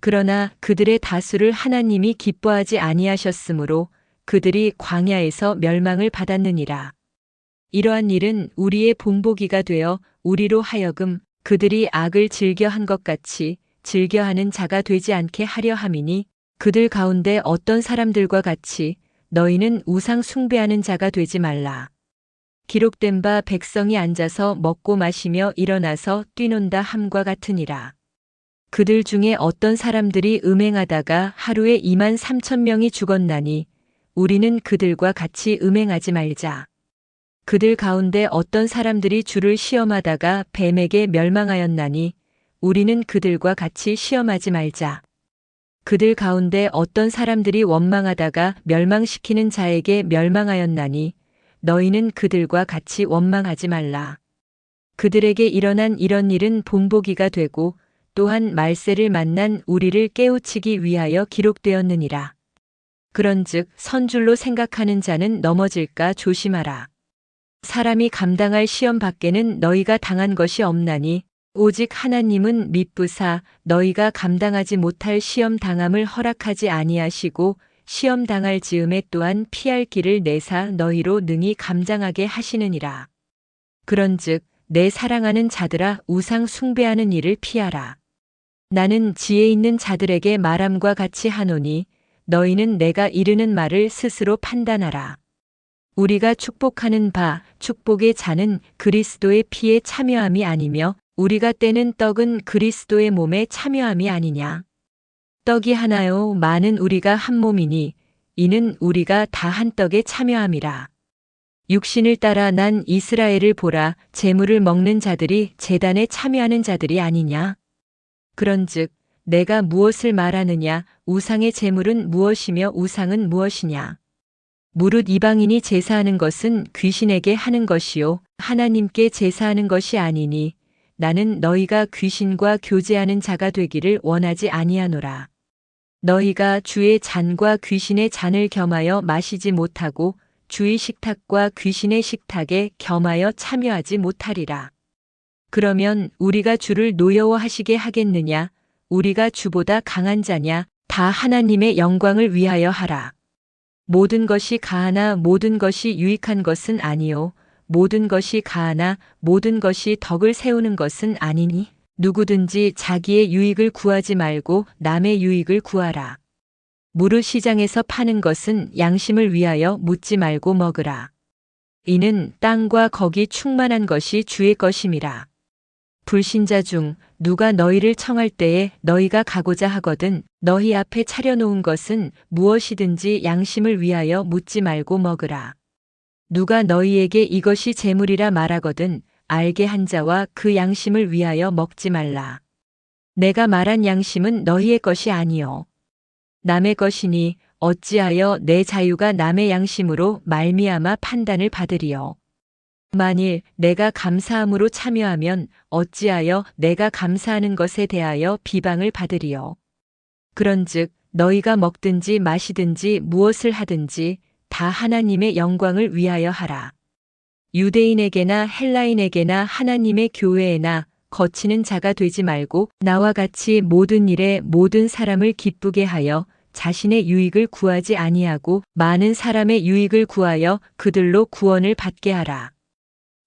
그러나 그들의 다수를 하나님이 기뻐하지 아니하셨으므로 그들이 광야에서 멸망을 받았느니라. 이러한 일은 우리의 본보기가 되어 우리로 하여금 그들이 악을 즐겨한 것 같이 즐겨하는 자가 되지 않게 하려 함이니 그들 가운데 어떤 사람들과 같이 너희는 우상 숭배하는 자가 되지 말라. 기록된 바 백성이 앉아서 먹고 마시며 일어나서 뛰논다 함과 같으니라. 그들 중에 어떤 사람들이 음행하다가 하루에 2만 3천 명이 죽었나니 우리는 그들과 같이 음행하지 말자. 그들 가운데 어떤 사람들이 주를 시험하다가 뱀에게 멸망하였나니 우리는 그들과 같이 시험하지 말자. 그들 가운데 어떤 사람들이 원망하다가 멸망시키는 자에게 멸망하였나니 너희는 그들과 같이 원망하지 말라. 그들에게 일어난 이런 일은 본보기가 되고 또한 말세를 만난 우리를 깨우치기 위하여 기록되었느니라. 그런즉 선줄로 생각하는 자는 넘어질까 조심하라. 사람이 감당할 시험 밖에는 너희가 당한 것이 없나니 오직 하나님은 미쁘사 너희가 감당하지 못할 시험 당함을 허락하지 아니하시고 시험 당할 즈음에 또한 피할 길을 내사 너희로 능히 감당하게 하시느니라. 그런즉 내 사랑하는 자들아 우상 숭배하는 일을 피하라. 나는 지혜 있는 자들에게 말함과 같이 하노니 너희는 내가 이르는 말을 스스로 판단하라. 우리가 축복하는 바 축복의 자는 그리스도의 피에 참여함이 아니며 우리가 떼는 떡은 그리스도의 몸에 참여함이 아니냐. 떡이 하나요 많은 우리가 한 몸이니 이는 우리가 다 한 떡에 참여함이라. 육신을 따라 난 이스라엘을 보라 재물을 먹는 자들이 재단에 참여하는 자들이 아니냐. 그런즉 내가 무엇을 말하느냐 우상의 재물은 무엇이며 우상은 무엇이냐. 무릇 이방인이 제사하는 것은 귀신에게 하는 것이요 하나님께 제사하는 것이 아니니 나는 너희가 귀신과 교제하는 자가 되기를 원하지 아니하노라. 너희가 주의 잔과 귀신의 잔을 겸하여 마시지 못하고 주의 식탁과 귀신의 식탁에 겸하여 참여하지 못하리라. 그러면 우리가 주를 노여워하시게 하겠느냐? 우리가 주보다 강한 자냐? 다 하나님의 영광을 위하여 하라. 모든 것이 가하나 모든 것이 유익한 것은 아니요. 모든 것이 가하나 모든 것이 덕을 세우는 것은 아니니 누구든지 자기의 유익을 구하지 말고 남의 유익을 구하라. 무릇 시장에서 파는 것은 양심을 위하여 묻지 말고 먹으라. 이는 땅과 거기 충만한 것이 주의 것임이라. 불신자 중 누가 너희를 청할 때에 너희가 가고자 하거든 너희 앞에 차려놓은 것은 무엇이든지 양심을 위하여 묻지 말고 먹으라. 누가 너희에게 이것이 재물이라 말하거든 알게 한 자와 그 양심을 위하여 먹지 말라. 내가 말한 양심은 너희의 것이 아니요. 남의 것이니 어찌하여 내 자유가 남의 양심으로 말미암아 판단을 받으리요. 만일 내가 감사함으로 참여하면 어찌하여 내가 감사하는 것에 대하여 비방을 받으리요. 그런즉 너희가 먹든지 마시든지 무엇을 하든지 다 하나님의 영광을 위하여 하라. 유대인에게나 헬라인에게나 하나님의 교회에나 거치는 자가 되지 말고 나와 같이 모든 일에 모든 사람을 기쁘게 하여 자신의 유익을 구하지 아니하고 많은 사람의 유익을 구하여 그들로 구원을 받게 하라.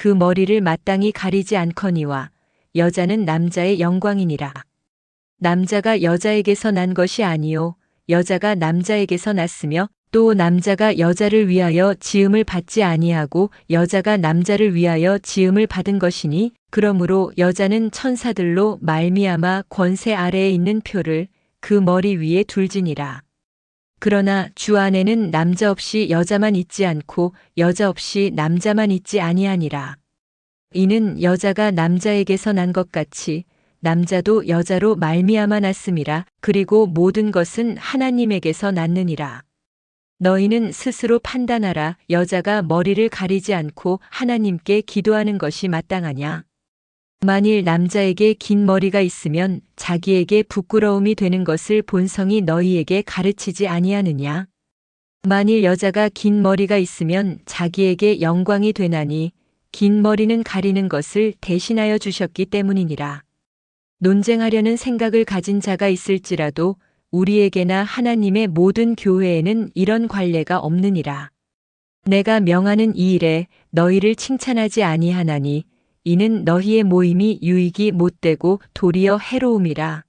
그 머리를 마땅히 가리지 않거니와 여자는 남자의 영광이니라. 남자가 여자에게서 난 것이 아니요 여자가 남자에게서 났으며 또 남자가 여자를 위하여 지음을 받지 아니하고 여자가 남자를 위하여 지음을 받은 것이니 그러므로 여자는 천사들로 말미암아 권세 아래에 있는 표를 그 머리 위에 둘지니라. 그러나 주 안에는 남자 없이 여자만 있지 않고 여자 없이 남자만 있지 아니하니라. 이는 여자가 남자에게서 난 것 같이 남자도 여자로 말미암아 났음이라 그리고 모든 것은 하나님에게서 났느니라. 너희는 스스로 판단하라 여자가 머리를 가리지 않고 하나님께 기도하는 것이 마땅하냐. 만일 남자에게 긴 머리가 있으면 자기에게 부끄러움이 되는 것을 본성이 너희에게 가르치지 아니하느냐. 만일 여자가 긴 머리가 있으면 자기에게 영광이 되나니 긴 머리는 가리는 것을 대신하여 주셨기 때문이니라. 논쟁하려는 생각을 가진 자가 있을지라도 우리에게나 하나님의 모든 교회에는 이런 관례가 없느니라. 내가 명하는 이 일에 너희를 칭찬하지 아니하나니 이는 너희의 모임이 유익이 못되고 도리어 해로움이라.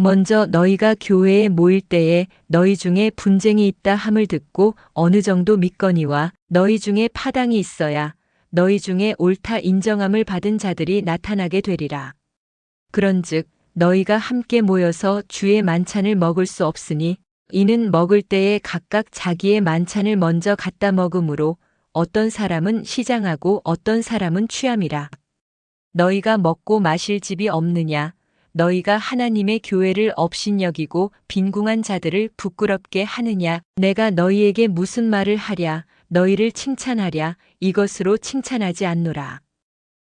먼저 너희가 교회에 모일 때에 너희 중에 분쟁이 있다 함을 듣고 어느 정도 믿거니와 너희 중에 파당이 있어야 너희 중에 옳다 인정함을 받은 자들이 나타나게 되리라. 그런즉 너희가 함께 모여서 주의 만찬을 먹을 수 없으니 이는 먹을 때에 각각 자기의 만찬을 먼저 갖다 먹으므로 어떤 사람은 시장하고 어떤 사람은 취함이라. 너희가 먹고 마실 집이 없느냐? 너희가 하나님의 교회를 업신여기고 빈궁한 자들을 부끄럽게 하느냐? 내가 너희에게 무슨 말을 하랴? 너희를 칭찬하랴? 이것으로 칭찬하지 않노라.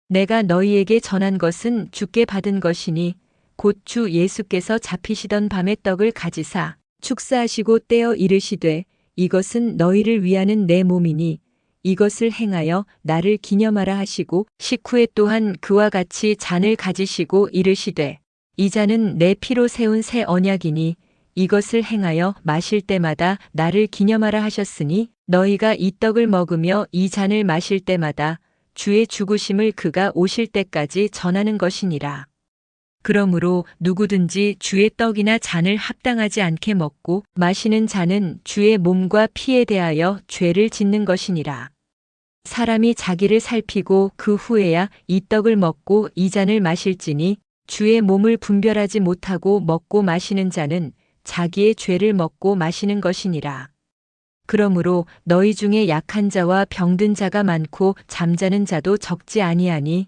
내가 너희에게 전한 것은 주께 받은 것이니 곧 주 예수께서 잡히시던 밤에 떡을 가지사 축사하시고 떼어 이르시되 이것은 너희를 위하는 내 몸이니 이것을 행하여 나를 기념하라 하시고 식후에 또한 그와 같이 잔을 가지시고 이르시되 이 잔은 내 피로 세운 새 언약이니 이것을 행하여 마실 때마다 나를 기념하라 하셨으니 너희가 이 떡을 먹으며 이 잔을 마실 때마다 주의 죽으심을 그가 오실 때까지 전하는 것이니라. 그러므로 누구든지 주의 떡이나 잔을 합당하지 않게 먹고 마시는 자는 주의 몸과 피에 대하여 죄를 짓는 것이니라. 사람이 자기를 살피고 그 후에야 이 떡을 먹고 이 잔을 마실지니 주의 몸을 분별하지 못하고 먹고 마시는 자는 자기의 죄를 먹고 마시는 것이니라. 그러므로 너희 중에 약한 자와 병든 자가 많고 잠자는 자도 적지 아니하니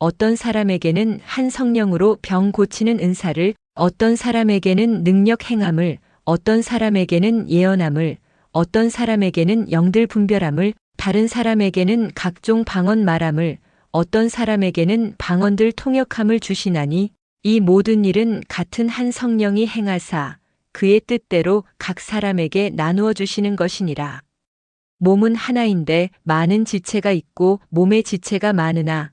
어떤 사람에게는 한 성령으로 병 고치는 은사를 어떤 사람에게는 능력 행함을 어떤 사람에게는 예언함을 어떤 사람에게는 영들 분별함을 다른 사람에게는 각종 방언 말함을 어떤 사람에게는 방언들 통역함을 주시나니 이 모든 일은 같은 한 성령이 행하사 그의 뜻대로 각 사람에게 나누어 주시는 것이니라. 몸은 하나인데 많은 지체가 있고 몸의 지체가 많으나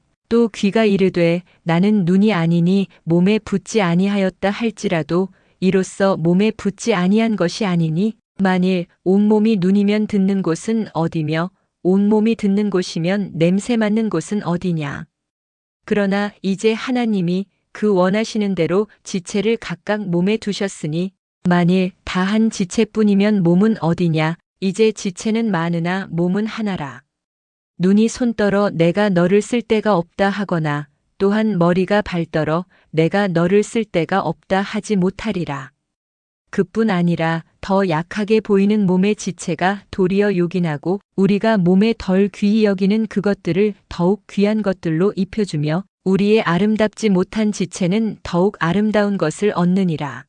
또 귀가 이르되 나는 눈이 아니니 몸에 붙지 아니하였다 할지라도 이로써 몸에 붙지 아니한 것이 아니니 만일 온몸이 눈이면 듣는 곳은 어디며 온몸이 듣는 곳이면 냄새 맡는 곳은 어디냐. 그러나 이제 하나님이 그 원하시는 대로 지체를 각각 몸에 두셨으니 만일 다 한 지체뿐이면 몸은 어디냐. 이제 지체는 많으나 몸은 하나라. 눈이 손떨어 내가 너를 쓸 데가 없다 하거나 또한 머리가 발떨어 내가 너를 쓸 데가 없다 하지 못하리라. 그뿐 아니라 더 약하게 보이는 몸의 지체가 도리어 요긴하고 우리가 몸에 덜 귀히 여기는 그것들을 더욱 귀한 것들로 입혀주며 우리의 아름답지 못한 지체는 더욱 아름다운 것을 얻느니라.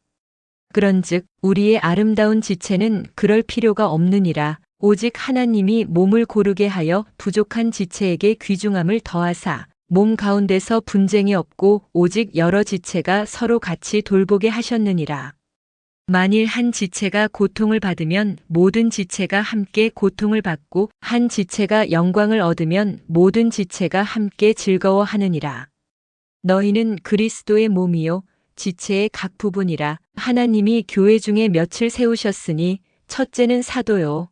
그런즉 우리의 아름다운 지체는 그럴 필요가 없느니라. 오직 하나님이 몸을 고르게 하여 부족한 지체에게 귀중함을 더하사 몸 가운데서 분쟁이 없고 오직 여러 지체가 서로 같이 돌보게 하셨느니라. 만일 한 지체가 고통을 받으면 모든 지체가 함께 고통을 받고 한 지체가 영광을 얻으면 모든 지체가 함께 즐거워하느니라. 너희는 그리스도의 몸이요 지체의 각 부분이라 하나님이 교회 중에 며칠 세우셨으니 첫째는 사도요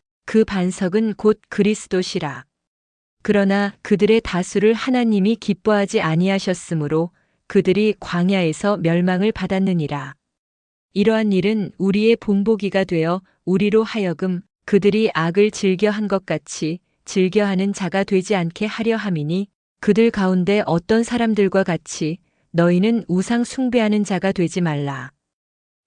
그 반석은 곧 그리스도시라. 그러나 그들의 다수를 하나님이 기뻐하지 아니하셨으므로 그들이 광야에서 멸망을 받았느니라. 이러한 일은 우리의 본보기가 되어 우리로 하여금 그들이 악을 즐겨한 것 같이 즐겨하는 자가 되지 않게 하려 함이니 그들 가운데 어떤 사람들과 같이 너희는 우상 숭배하는 자가 되지 말라.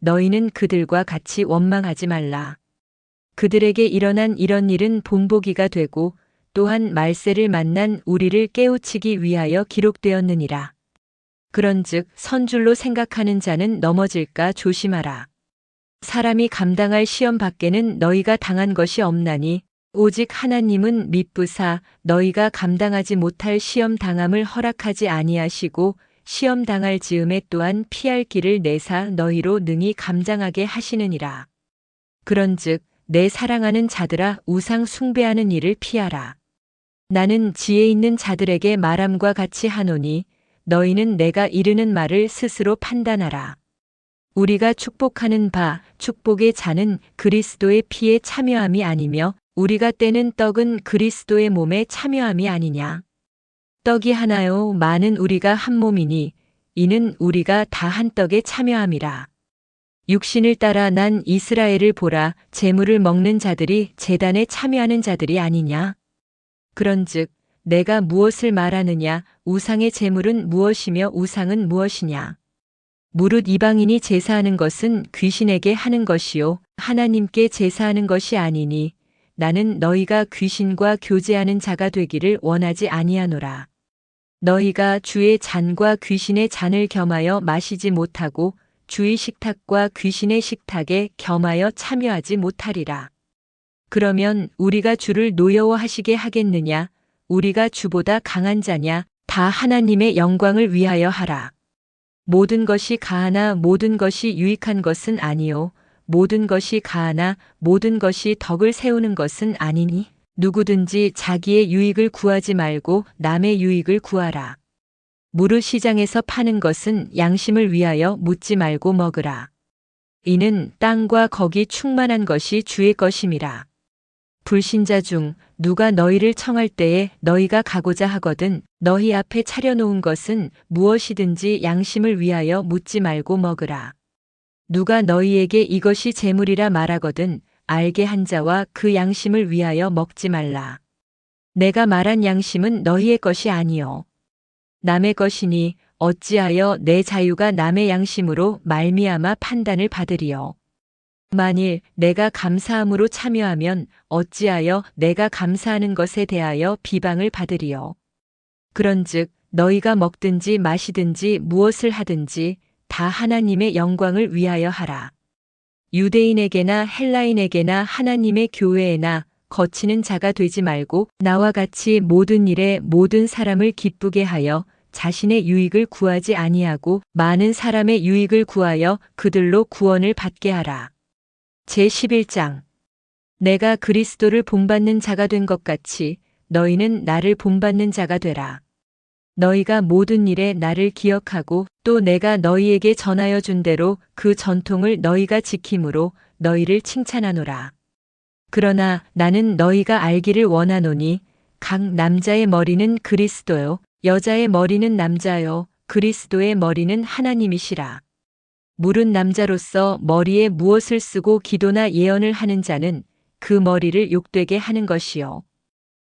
너희는 그들과 같이 원망하지 말라. 그들에게 일어난 이런 일은 본보기가 되고 또한 말세를 만난 우리를 깨우치기 위하여 기록되었느니라. 그런즉 선줄로 생각하는 자는 넘어질까 조심하라. 사람이 감당할 시험 밖에는 너희가 당한 것이 없나니 오직 하나님은 미쁘사 너희가 감당하지 못할 시험 당함을 허락하지 아니하시고 시험 당할 즈음에 또한 피할 길을 내사 너희로 능히 감당하게 하시느니라. 그런즉 내 사랑하는 자들아 우상 숭배하는 일을 피하라. 나는 지혜 있는 자들에게 말함과 같이 하노니 너희는 내가 이르는 말을 스스로 판단하라. 우리가 축복하는 바 축복의 자는 그리스도의 피에 참여함이 아니며 우리가 떼는 떡은 그리스도의 몸에 참여함이 아니냐. 떡이 하나요. 많은 우리가 한 몸이니 이는 우리가 다 한 떡에 참여함이라. 육신을 따라 난 이스라엘을 보라. 재물을 먹는 자들이 재단에 참여하는 자들이 아니냐? 그런즉 내가 무엇을 말하느냐? 우상의 재물은 무엇이며 우상은 무엇이냐? 무릇 이방인이 제사하는 것은 귀신에게 하는 것이요. 하나님께 제사하는 것이 아니니 나는 너희가 귀신과 교제하는 자가 되기를 원하지 아니하노라 너희가 주의 잔과 귀신의 잔을 겸하여 마시지 못하고 주의 식탁과 귀신의 식탁에 겸하여 참여하지 못하리라. 그러면 우리가 주를 노여워하시게 하겠느냐? 우리가 주보다 강한 자냐? 다 하나님의 영광을 위하여 하라. 모든 것이 가하나 모든 것이 유익한 것은 아니요. 모든 것이 가하나 모든 것이 덕을 세우는 것은 아니니. 누구든지 자기의 유익을 구하지 말고 남의 유익을 구하라. 무릇 시장에서 파는 것은 양심을 위하여 묻지 말고 먹으라. 이는 땅과 거기 충만한 것이 주의 것임이라. 불신자 중 누가 너희를 청할 때에 너희가 가고자 하거든 너희 앞에 차려놓은 것은 무엇이든지 양심을 위하여 묻지 말고 먹으라. 누가 너희에게 이것이 재물이라 말하거든 알게 한 자와 그 양심을 위하여 먹지 말라. 내가 말한 양심은 너희의 것이 아니요. 남의 것이니 어찌하여 내 자유가 남의 양심으로 말미암아 판단을 받으리요. 만일 내가 감사함으로 참여하면 어찌하여 내가 감사하는 것에 대하여 비방을 받으리요. 그런즉 너희가 먹든지 마시든지 무엇을 하든지 다 하나님의 영광을 위하여 하라. 유대인에게나 헬라인에게나 하나님의 교회에나 거치는 자가 되지 말고 나와 같이 모든 일에 모든 사람을 기쁘게 하여 자신의 유익을 구하지 아니하고 많은 사람의 유익을 구하여 그들로 구원을 받게 하라. 제11장 내가 그리스도를 본받는 자가 된 것 같이 너희는 나를 본받는 자가 되라. 너희가 모든 일에 나를 기억하고 또 내가 너희에게 전하여 준 대로 그 전통을 너희가 지킴으로 너희를 칭찬하노라. 그러나 나는 너희가 알기를 원하노니 각 남자의 머리는 그리스도요 여자의 머리는 남자요 그리스도의 머리는 하나님이시라. 물은 남자로서 머리에 무엇을 쓰고 기도나 예언을 하는 자는 그 머리를 욕되게 하는 것이요.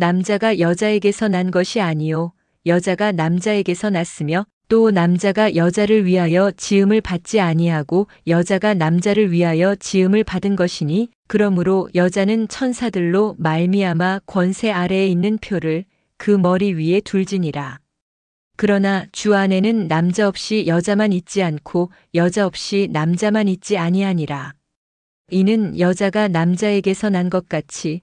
남자가 여자에게서 난 것이 아니요 여자가 남자에게서 났으며 또 남자가 여자를 위하여 지음을 받지 아니하고 여자가 남자를 위하여 지음을 받은 것이니 그러므로 여자는 천사들로 말미암아 권세 아래에 있는 표를 그 머리 위에 둘지니라. 그러나 주 안에는 남자 없이 여자만 있지 않고 여자 없이 남자만 있지 아니하니라. 이는 여자가 남자에게서 난 것 같이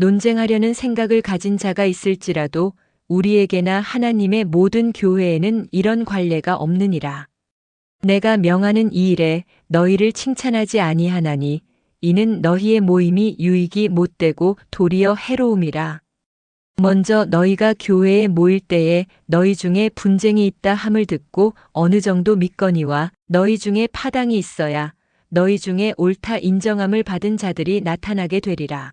논쟁하려는 생각을 가진 자가 있을지라도 우리에게나 하나님의 모든 교회에는 이런 관례가 없느니라. 내가 명하는 이 일에 너희를 칭찬하지 아니하나니 이는 너희의 모임이 유익이 못되고 도리어 해로움이라. 먼저 너희가 교회에 모일 때에 너희 중에 분쟁이 있다 함을 듣고 어느 정도 믿거니와 너희 중에 파당이 있어야 너희 중에 옳다 인정함을 받은 자들이 나타나게 되리라.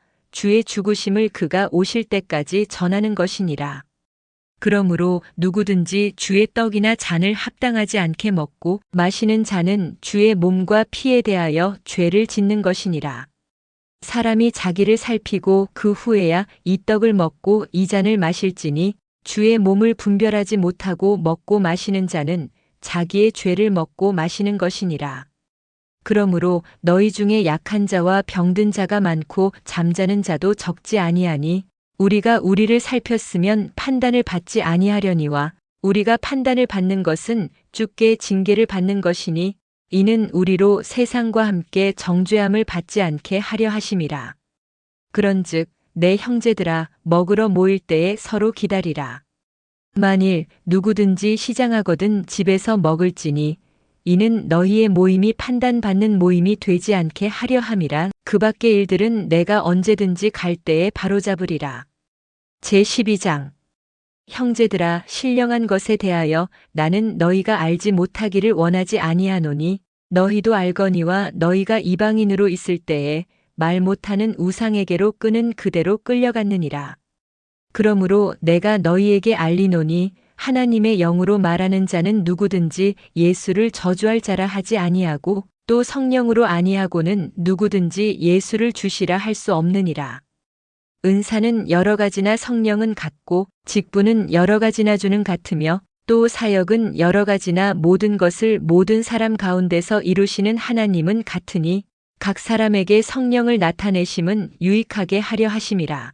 주의 죽으심을 그가 오실 때까지 전하는 것이니라. 그러므로 누구든지 주의 떡이나 잔을 합당하지 않게 먹고 마시는 자는 주의 몸과 피에 대하여 죄를 짓는 것이니라. 사람이 자기를 살피고 그 후에야 이 떡을 먹고 이 잔을 마실지니 주의 몸을 분별하지 못하고 먹고 마시는 자는 자기의 죄를 먹고 마시는 것이니라. 그러므로 너희 중에 약한 자와 병든 자가 많고 잠자는 자도 적지 아니하니 우리가 우리를 살폈으면 판단을 받지 아니하려니와 우리가 판단을 받는 것은 주께 징계를 받는 것이니 이는 우리로 세상과 함께 정죄함을 받지 않게 하려 하심이라. 그런즉 내 형제들아 먹으러 모일 때에 서로 기다리라. 만일 누구든지 시장하거든 집에서 먹을지니 이는 너희의 모임이 판단받는 모임이 되지 않게 하려 함이라 그 밖의 일들은 내가 언제든지 갈 때에 바로잡으리라. 제12장 형제들아 신령한 것에 대하여 나는 너희가 알지 못하기를 원하지 아니하노니 너희도 알거니와 너희가 이방인으로 있을 때에 말 못하는 우상에게로 끄는 그대로 끌려갔느니라. 그러므로 내가 너희에게 알리노니 하나님의 영으로 말하는 자는 누구든지 예수를 저주할 자라 하지 아니하고 또 성령으로 아니하고는 누구든지 예수를 주시라 할 수 없느니라. 은사는 여러 가지나 성령은 같고 직분은 여러 가지나 주는 같으며 또 사역은 여러 가지나 모든 것을 모든 사람 가운데서 이루시는 하나님은 같으니 각 사람에게 성령을 나타내심은 유익하게 하려 하심이라.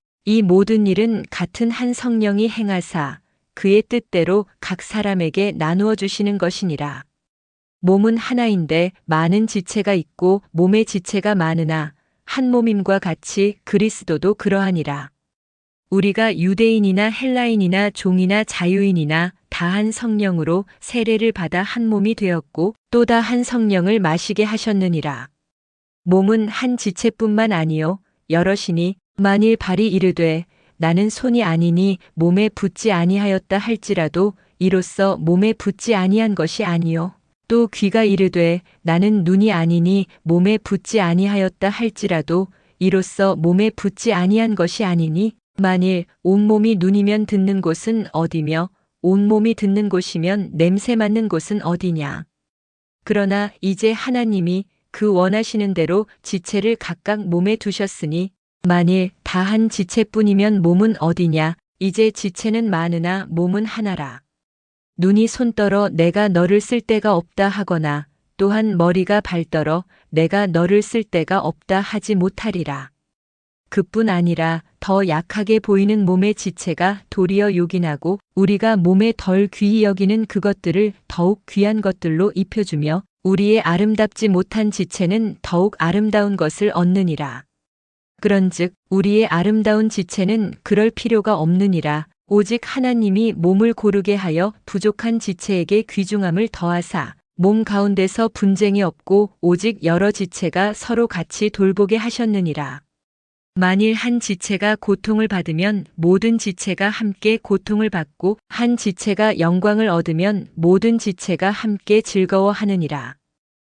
이 모든 일은 같은 한 성령이 행하사 그의 뜻대로 각 사람에게 나누어 주시는 것이니라. 몸은 하나인데 많은 지체가 있고 몸의 지체가 많으나 한 몸임과 같이 그리스도도 그러하니라. 우리가 유대인이나 헬라인이나 종이나 자유인이나 다 한 성령으로 세례를 받아 한 몸이 되었고 또 다 한 성령을 마시게 하셨느니라. 몸은 한 지체뿐만 아니요 여럿이니 만일 발이 이르되 나는 손이 아니니 몸에 붙지 아니하였다 할지라도 이로써 몸에 붙지 아니한 것이 아니요. 또 귀가 이르되 나는 눈이 아니니 몸에 붙지 아니하였다 할지라도 이로써 몸에 붙지 아니한 것이 아니니. 만일 온몸이 눈이면 듣는 곳은 어디며 온몸이 듣는 곳이면 냄새 맡는 곳은 어디냐? 그러나 이제 하나님이 그 원하시는 대로 지체를 각각 몸에 두셨으니 만일 다 한 지체뿐이면 몸은 어디냐 이제 지체는 많으나 몸은 하나라. 눈이 손떨어 내가 너를 쓸 데가 없다 하거나 또한 머리가 발떨어 내가 너를 쓸 데가 없다 하지 못하리라. 그뿐 아니라 더 약하게 보이는 몸의 지체가 도리어 요긴하고 우리가 몸에 덜 귀히 여기는 그것들을 더욱 귀한 것들로 입혀주며 우리의 아름답지 못한 지체는 더욱 아름다운 것을 얻느니라. 그런즉 우리의 아름다운 지체는 그럴 필요가 없느니라 오직 하나님이 몸을 고르게 하여 부족한 지체에게 귀중함을 더하사 몸 가운데서 분쟁이 없고 오직 여러 지체가 서로 같이 돌보게 하셨느니라. 만일 한 지체가 고통을 받으면 모든 지체가 함께 고통을 받고 한 지체가 영광을 얻으면 모든 지체가 함께 즐거워하느니라.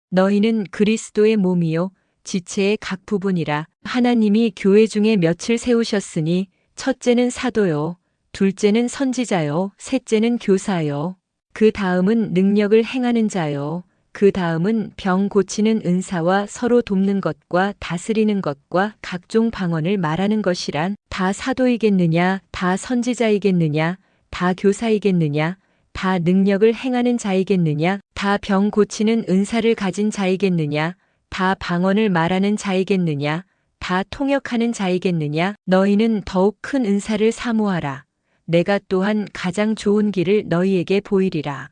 너희는 그리스도의 몸이요 지체의 각 부분이라 하나님이 교회 중에 며칠 세우셨으니 첫째는 사도요 둘째는 선지자요 셋째는 교사요. 그 다음은 능력을 행하는 자요. 그 다음은 병 고치는 은사와 서로 돕는 것과 다스리는 것과 각종 방언을 말하는 것이란 다 사도이겠느냐, 다 선지자이겠느냐, 다 교사이겠느냐, 다 능력을 행하는 자이겠느냐, 다 병 고치는 은사를 가진 자이겠느냐, 다 방언을 말하는 자이겠느냐, 다 통역하는 자이겠느냐, 너희는 더욱 큰 은사를 사모하라. 내가 또한 가장 좋은 길을 너희에게 보이리라.